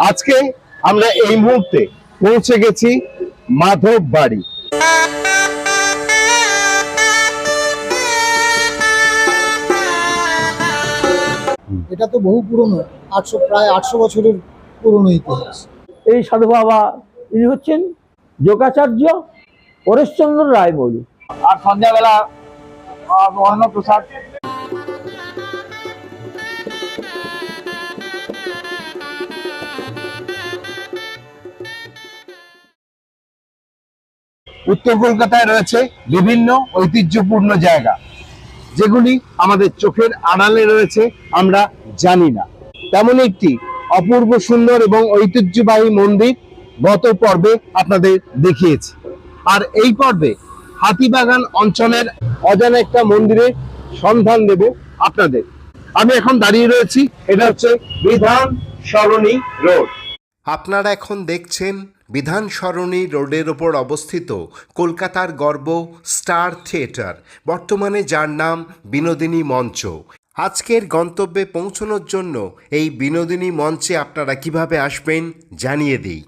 আজকে আমরা এই মুহূর্তে পৌঁছে গেছি মাধব বাড়ি এটা তো বহু পুরনো আটশো প্রায় আটশো বছরের পুরনো ইতিহাস। এই সাধু বাবা ইনি হচ্ছেন যোগাচার্য পরেশচন্দ্র রায়মৌলি আর সন্ধ্যাবেলা আহ, উত্তর কলকাতায় রয়েছে বিভিন্ন ঐতিহ্যপূর্ণ জায়গা। যেগুলি আমাদের চোখের আড়ালে রয়েছে, আমরা জানি না। তেমন একটি অপূর্ব সুন্দর এবং ঐতিহ্যবাহী মন্দির গত পর্বে আপনাদের দেখিয়েছি। আর এই পর্বে হাতিবাগান অঞ্চলের অজানা একটা মন্দিরে সন্ধান দেব আপনাদের। আমি এখন দাঁড়িয়ে রয়েছি, এটা হচ্ছে বিধান সরণি রোড। আপনারা এখন দেখছেন বিধান সরণি রোডের ওপর অবস্থিত কলকাতার গর্ব স্টার থিয়েটার। বর্তমানে যার নাম বিনোদিনী মঞ্চ। আজকের গন্তব্যে পৌঁছানোর জন্য এই বিনোদিনী মঞ্চে আপনারা কীভাবে আসবেন জানিয়ে দিই।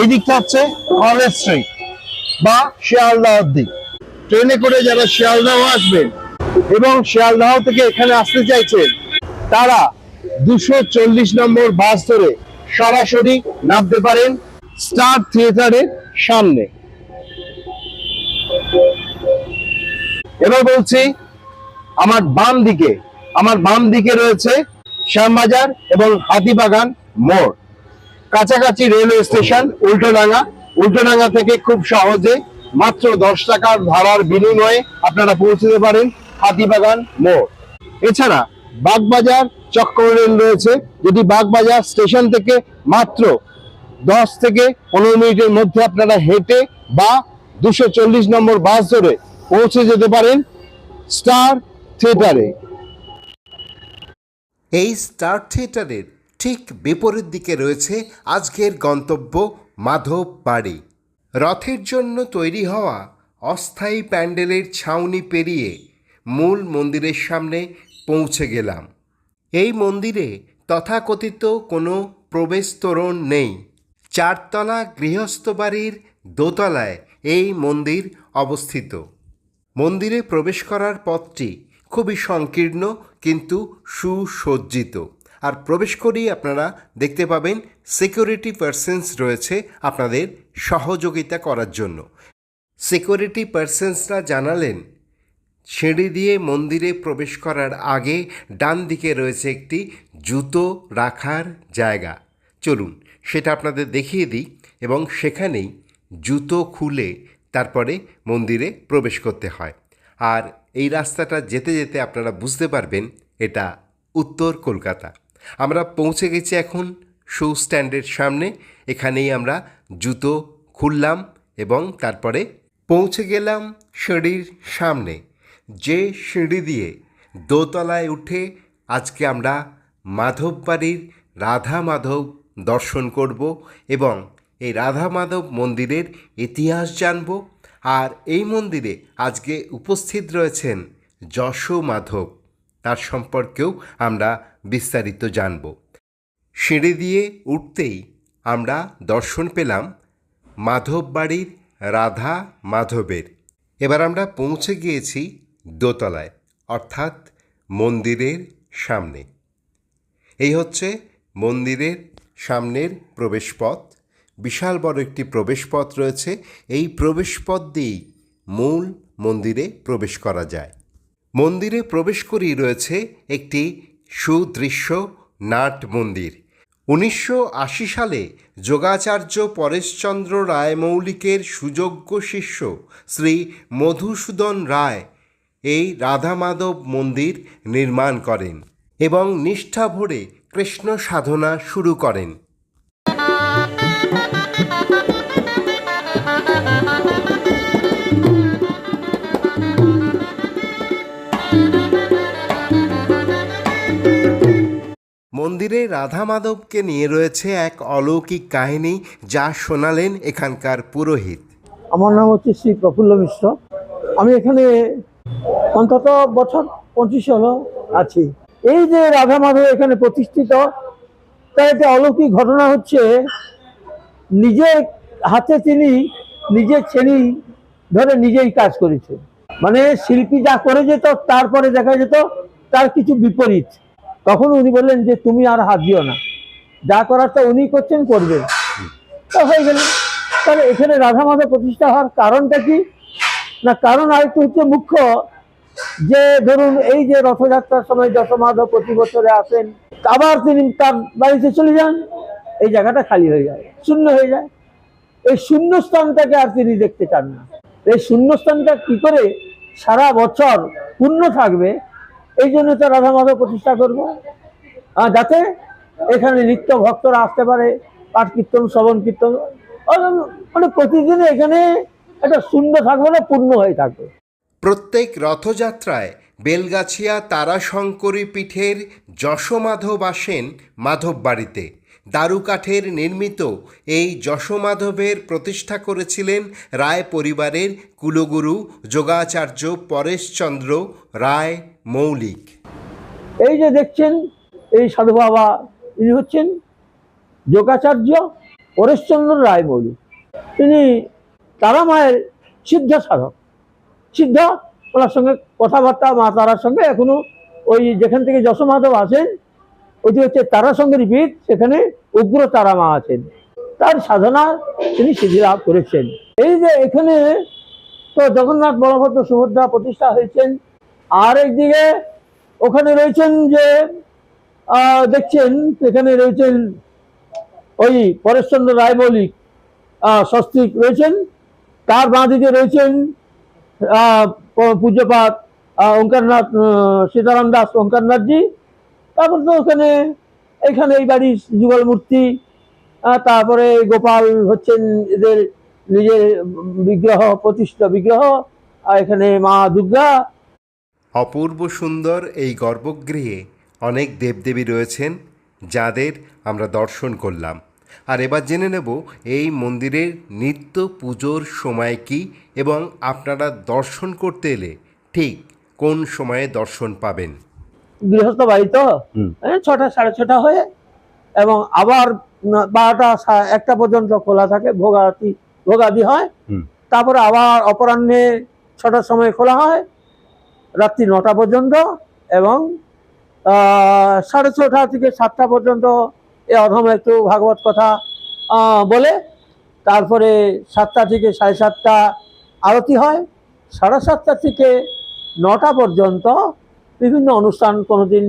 এই দিকটা হচ্ছে কলেজ স্ট্রিট বা শিয়ালদাহর দিক ট্রেনে করে যারা শিয়ালদাহ আসবেন এবং শিয়ালদাহ থেকে এখানে আসতে চাইছেন তারা দুশো নম্বর বাস ধরে সরাসরি নামতে পারেন। স্টার থিয়েটারের সামনে। এবার বলছি, আমার বাম দিকে, আমার বাম দিকে রয়েছে শ্যামবাজার এবং হাতিবাগান মোড়। কাছাকাছি রেলওয়ে স্টেশন উল্টোডাঙ্গা। উল্টোডাঙ্গা থেকে খুব সহজে মাত্র দশ টাকার ভাড়ার বিনিময়ে আপনারা পৌঁছতে পারেন হাতিবাগান মোড়। এছাড়া বাগবাজার চক্র রেল রয়েছে, যেটি বাগবাজার স্টেশন থেকে মাত্র দশ থেকে পনেরো মিনিটের মধ্যে আপনারা হেঁটে বা দুশো চল্লিশ নম্বর বাস ধরে পৌঁছে যেতে পারেন স্টার থিয়েটারে। এই স্টার থিয়েটারের ঠিক বিপরীত দিকে রয়েছে আজকের গন্তব্য মাধব বাড়ি রথের জন্য তৈরি হওয়া অস্থায়ী প্যান্ডেলের ছাউনি পেরিয়ে মূল মন্দিরের সামনে পৌঁছে গেলাম। এই মন্দিরে তথাকথিত কোনো প্রবেশ তোরণ নেই। চারতলা গৃহস্থ বাড়ির দোতলায় এই মন্দির অবস্থিত। মন্দিরে প্রবেশ করার পথটি খুবই সংকীর্ণ কিন্তু সুসজ্জিত। আর প্রবেশ করেই আপনারা দেখতে পাবেন সিকিউরিটি পার্সেন্স রয়েছে আপনাদের সহযোগিতা করার জন্য। সিকিউরিটি পার্সেন্সরা জানালেন, সিঁড়ি দিয়ে মন্দিরে প্রবেশ করার আগে ডান দিকে রয়েছে একটি জুতো রাখার জায়গা। চলুন সেটা আপনাদের দেখিয়ে দিই এবং সেখানেই জুতো খুলে তারপরে মন্দিরে প্রবেশ করতে হয়। আর এই রাস্তাটা যেতে যেতে আপনারা বুঝতে পারবেন এটা উত্তর কলকাতা। আমরা পৌঁছে গেছি এখন শু স্ট্যান্ডের সামনে। এখানেই আমরা জুতো খুললাম এবং তারপরে পৌঁছে গেলাম সিঁড়ির সামনে। যে সিঁড়ি দিয়ে দোতলায় উঠে আজকে আমরা মাধব বাড়ির রাধা মাধব দর্শন করব এবং এই রাধা মাধব মন্দিরের ইতিহাস জানব। আর এই মন্দিরে আজকে উপস্থিত রয়েছেন যশো মাধব। তার সম্পর্কেও আমরা বিস্তারিত জানব। সিঁড়ি দিয়ে উঠতেই আমরা দর্শন পেলাম মাধব বাড়ির রাধা মাধবের। এবার আমরা পৌঁছে গিয়েছি দোতলায়, অর্থাৎ মন্দিরের সামনে। এই হচ্ছে মন্দিরের সামনের প্রবেশপথ, বিশাল বড় একটি প্রবেশপথ রয়েছে। এই প্রবেশপথ দিয়েই মূল মন্দিরে প্রবেশ করা যায়। মন্দিরে প্রবেশ করেই রয়েছে একটি সুদৃশ্য নাট মন্দির। উনিশশো আশি সালে যোগাচার্য পরেশচন্দ্র রায় মৌলিকের সুযোগ্য শিষ্য শ্রী মধুসূদন রায় এই রাধা মাধব মন্দির নির্মাণ করেন এবং নিষ্ঠা ভরে কৃষ্ণ সাধনা শুরু করেন। মন্দিরে রাধা মাধবকে নিয়ে রয়েছে এক অলৌকিক কাহিনী যা শোনালেন এখানকার পুরোহিত। আমার নাম হচ্ছে শ্রী প্রফুল্ল মিশ্র। আমি এখানে অন্তত বছর পঁচিশ হলো আছি। এই যে রাধা মাধব এখানে প্রতিষ্ঠিত, তার একটা অলৌকিক ঘটনা হচ্ছে, নিজের হাতে তিনি নিজের শ্রেণি ধরে নিজেই কাজ করেছে মানে শিল্পী যা করে যেত, তারপরে দেখা যেত তার কিছু বিপরীত। তখন উনি বললেন যে, তুমি আর হাত দিও না। যা করার তা উনি করছেন, করবেন। তা হয়ে গেল। তাহলে এখানে রাধা মাধব প্রতিষ্ঠা হওয়ার কারণটা কি? না, কারণ আরেকটু হচ্ছে মুখ্য যে ধরুন এই যে রথযাত্রার সময় যশমাধব প্রতি বছরে আসেন, আবার তিনি তার বাড়িতে চলে যান, এই জায়গাটা খালি হয়ে যায়, শূন্য হয়ে যায়। এই শূন্যস্থানটাকে আর তিনি দেখতে চান না। এই শূন্যস্থানটা কি করে সারা বছর পূর্ণ থাকবে, এই জন্য তো রাধা মাধব প্রতিষ্ঠা করব। যাতে এখানে নিত্য ভক্তরা আসতে পারে, পাঠ কীর্তন, শ্রবণ কীর্তন মানে প্রতিদিন এখানে একটা শূন্য থাকবে না, পূর্ণ হয়ে থাকবে। প্রত্যেক রথযাত্রায় বেলগাছিয়া তারাশঙ্করী পীঠের যশমাধব আসেন মাধব বাড়িতে দারুকাঠের নির্মিত এই যশমাধবের প্রতিষ্ঠা করেছিলেন রায় পরিবারের কুলগুরু যোগাচার্য পরেশচন্দ্র রায় মৌলিক। এই যে দেখছেন, এই সাধু বাবা ইনি হচ্ছেন যোগাচার্য পরেশচন্দ্র রায় মৌলিক। তিনি তারা মায়ের সিদ্ধ সাধক। সিদ্ধ। ওনার সঙ্গে কথাবার্তা মা তারার সঙ্গে। এখনও ওই যেখান থেকে যশমাধব আছেন ওটি হচ্ছে তারা সঙ্গে রিপিট সেখানে উগ্র তারা মা আছেন। তার সাধনা তিনি সিদ্ধি লাভ করেছেন। এই যে এখানে তো জগন্নাথ বলভদ্র সুভদ্রা প্রতিষ্ঠা হয়েছেন আর একদিকে ওখানে রয়েছেন যে দেখছেন এখানে রয়েছেন ওই পরেশচন্দ্র রায় মৌলিক আহ, সস্তিক রয়েছেন। তার বাঁ দিকে রয়েছেন আহ, প- পূজ্যপাত ওঙ্কারনাথ সীতারাম দাস ওঙ্কারনাথজি। তারপর তো ওখানে এখানে এই বাড়ির যুগল মূর্তি তারপরে গোপাল হচ্ছেন এদের নিজের বিগ্রহ প্রতিষ্ঠা বিগ্রহ আর এখানে মা দুর্গা। অপূর্ব সুন্দর এই গর্ভগৃহে অনেক দেবদেবী রয়েছেন যাদের আমরা দর্শন করলাম। আর এবার জেনে নেব এই মন্দিরের নিত্য পুজোর সময় কি এবং আপনারা দর্শন করতে এলে ঠিক কোন সময়ে দর্শন পাবেন? গৃহস্থ বাড়ি তো? হুম। ছটা সাড়ে ছটা হয়ে এবং আবার বারোটা সা- একটা পর্যন্ত খোলা থাকে ভোগাতি ভোগাদি হয়। তারপরে আবার অপরাহ্নে ছটার সময় খোলা হয় রাত্রি নটা পর্যন্ত এবং সাড়ে ছটা থেকে সাতটা পর্যন্ত এ অধম একটু ভাগবত কথা বলে, তারপরে সাতটা থেকে সাড়ে সাতটা আরতি হয়। সাড়ে সাতটা থেকে নটা পর্যন্ত বিভিন্ন অনুষ্ঠান, কোনোদিন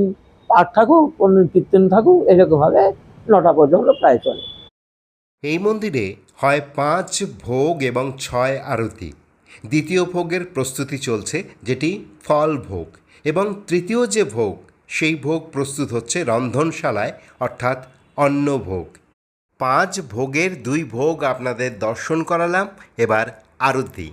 পাঠ থাকুক, কোনোদিন কীর্তন থাকুক, এরকমভাবে নটা পর্যন্ত প্রায় চলে। এই মন্দিরে হয় পাঁচ ভোগ এবং ছয় আরতি। দ্বিতীয় ভোগের প্রস্তুতি চলছে, যেটি ফল ভোগ। এবং তৃতীয় যে ভোগ, সেই ভোগ প্রস্তুত হচ্ছে রন্ধনশালায়, অর্থাৎ অন্নভোগ। পাঁচ ভোগের দুই ভোগ আপনাদের দর্শন করালাম এবার আরতি।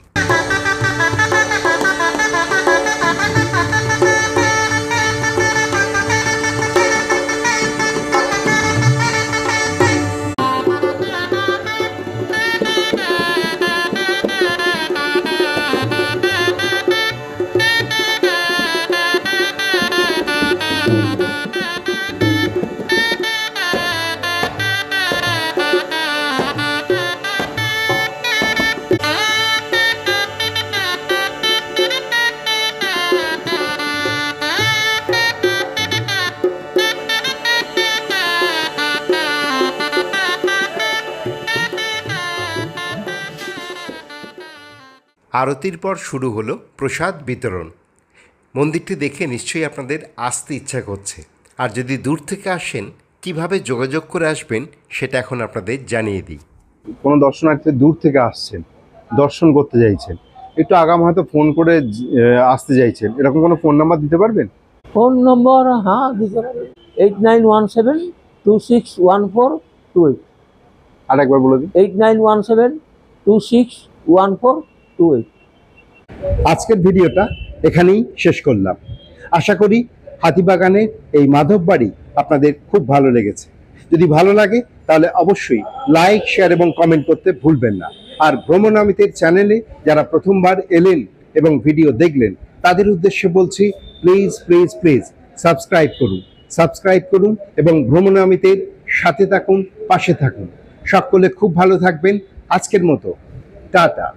আরতির পর শুরু হলো প্রসাদ বিতরণ। মন্দিরটি দেখে নিশ্চয়ই আপনাদের আসতে ইচ্ছা করছে। আর যদি দূর থেকে আসেন কীভাবে যোগাযোগ করে আসবেন সেটা এখন আপনাদের জানিয়ে দিই। কোনো দর্শনার্থী দূর থেকে আসছেন দর্শন করতে চাইছেন একটু আগাম হয়তো ফোন করে আসতে চাইছেন এরকম কোনো ফোন নাম্বার দিতে পারবেন? ফোন নম্বর হ্যাঁ দিতে পারে eight nine one seven two six one four two eight আর একবার বলে দিন। Eight nine one seven two six one four আজকের ভিডিওটা এখানেই শেষ করলাম। আশা করি হাতিবাগানের এই মাধব বাড়ি আপনাদের খুব ভালো লেগেছে। যদি ভালো লাগে, তাহলে অবশ্যই লাইক, শেয়ার এবং কমেন্ট করতে ভুলবেন না। আর ভ্রমণামিতের চ্যানেলে যারা প্রথমবার এলেন এবং ভিডিও দেখলেন, তাদের উদ্দেশ্যে বলছি প্লিজ প্লিজ প্লিজ সাবস্ক্রাইব করুন। সাবস্ক্রাইব করুন এবং ভ্রমণামিতের সাথে থাকুন, পাশে থাকুন। সকলে খুব ভালো থাকবেন। আজকের মতো। টাটা।